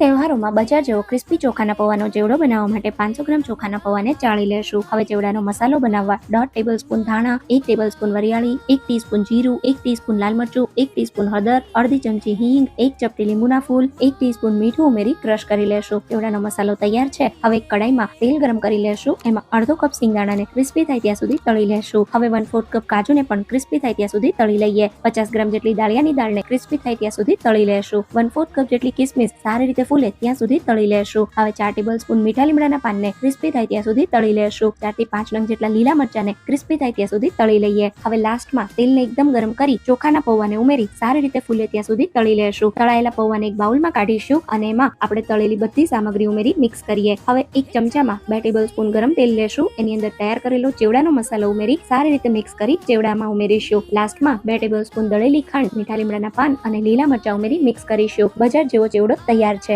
તહેવારોમાં બજાર જેવો ક્રિસ્પી ચોખાના પૌવાનો ચેવડો બનાવવા માટે પાંચસો ગ્રામ ચોખાના પૌવાને ચાળી લેશું. હવે ચેવડાનો મસાલો બનાવવા દોઢ ટેબલ સ્પૂન ધાણા, એક ટેબલ સ્પૂન વરિયાળી, એક ટીસ્પૂન જીરું, એક ટીસ્પૂન લાલ મરચું, એક ટીસ્પૂન હળદર, અડધી ચમચી હિંગ, એક ચપટી લીંબુના ફૂલ, એક ટીસ્પૂન મીઠું ઉમેરી ક્રશ કરી લેશું. ચેવડાનો મસાલો તૈયાર છે. હવે કડાઈમાં તેલ ગરમ કરી લેશું. એમાં અડધો કપ સિંગદાણાને ક્રિસ્પી થાય ત્યાં સુધી તળી લેશું. હવે વન ફોર્થ કપ કાજુને પણ ક્રિસ્પી થાય ત્યાં સુધી તળી લઈએ. પચાસ ગ્રામ જેટલી દાળિયાની દાળને ક્રિસ્પી થાય ત્યાં સુધી તળી લેશું. વન ફોર્થ કપ જેટલી કિસમિસ સારી રીતે ફૂલે, ત્યાં સુધી તળી લેશું. હવે ચાર ટેબલ સ્પૂન મીઠા લીમડાના પાનને ક્રિસ્પી થાય ત્યાં સુધી તળી લેશું. ચારથી પાંચ નંગ જેટલા લીલા મરચાને ક્રિસ્પી થાય ત્યાં સુધી તળી લઈએ. હવે લાસ્ટમાં તેલને એકદમ ગરમ કરી ચોખાના પૌવાને ઉમેરી સારી રીતે ફૂલે ત્યાં સુધી તળી લેશું. તળાયેલા પૌવાને એક બાઉલમાં કાઢીશું અને એમાં આપણે તળેલી બધી સામગ્રી ઉમેરી મિક્સ કરીએ. હવે એક ચમચામાં બે ટેબલ સ્પૂન ગરમ તેલ લેશું. એની અંદર તૈયાર કરેલો ચેવડાનો મસાલો ઉમેરી સારી રીતે મિક્સ કરી ચેવડામાં ઉમેરીશું. લાસ્ટમાં બે ટેબલ સ્પૂન દળેલી ખાંડ, મીઠા લીમડાના પાન અને લીલા મરચા ઉમેરી મિક્સ કરીશું. બજાર જેવો ચેવડો તૈયાર છે.